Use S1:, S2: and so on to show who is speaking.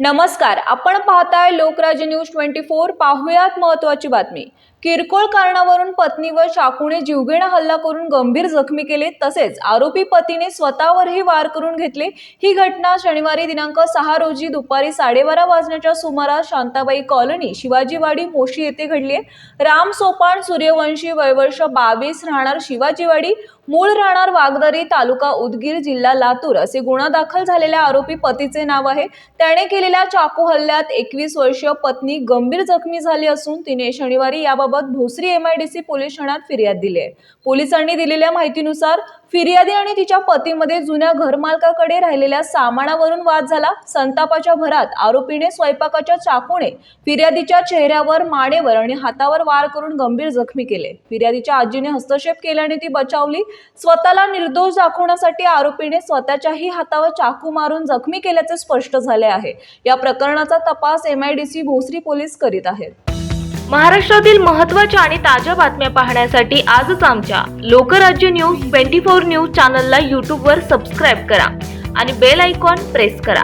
S1: नमस्कार आपण पाहताय लोकराज न्यूज ट्वेंटी फोर. पाहुयात महत्वाची बातमी. किरकोळ कारणावरून पत्नीवर चाकूने जीवघेणा हल्ला करून गंभीर जखमी केले तसेच आरोपी पतीने स्वतःवरही वार करून घेतले. ही घटना शनिवारी दिनांक सहा रोजी दुपारी साडेबारा वाजण्याच्या सुमारास शांताबाई कॉलनी शिवाजीवाडी मोशी येथे घडली आहे. राम सोपान सूर्यवंशी वयवर्ष बावीस राहणार शिवाजीवाडी मूळ राहणार वागदरी तालुका उदगीर जिल्हा लातूर असे गुन्हा दाखल झालेल्या आरोपी पतीचे नाव आहे. त्याने केले केलेल्या चाकू हल्ल्यात एकवीस वर्षीय पत्नी गंभीर जखमी झाली असून तिने शनिवारी याबाबत भोसरी एमआयडीसी पोलीस ठाण्यात फिर्याद दिली आहे. पोलिसांनी दिलेल्या माहितीनुसार फिर्यादी आणि तिच्या पतीमध्ये जुन्या घरमालकाकडे राहिलेल्या सामानावरून वाद झाला. संतापाच्या भरात आरोपीने स्वयंपाकाच्या चाकूने फिर्यादीच्या चेहऱ्यावर मानेवर आणि हातावर वार करून गंभीर जखमी केले. फिर्यादीच्या आजीने हस्तक्षेप केल्याने ती बचावली. स्वतःला निर्दोष दाखवण्यासाठी आरोपीने स्वतःच्याही हातावर चाकू मारून जखमी केल्याचे स्पष्ट झाले आहे. या प्रकरणाचा तपास एमआयडीसी भोसरी पोलीस करीत आहेत.
S2: महाराष्ट्रातील महत्त्वाच्या आणि ताज्या बातम्या पाहण्यासाठी आजच आमच्या Lokrajya news twenty four news चॅनलला यूट्यूबवर सबस्क्राईब करा आणि बेल आयकॉन प्रेस करा.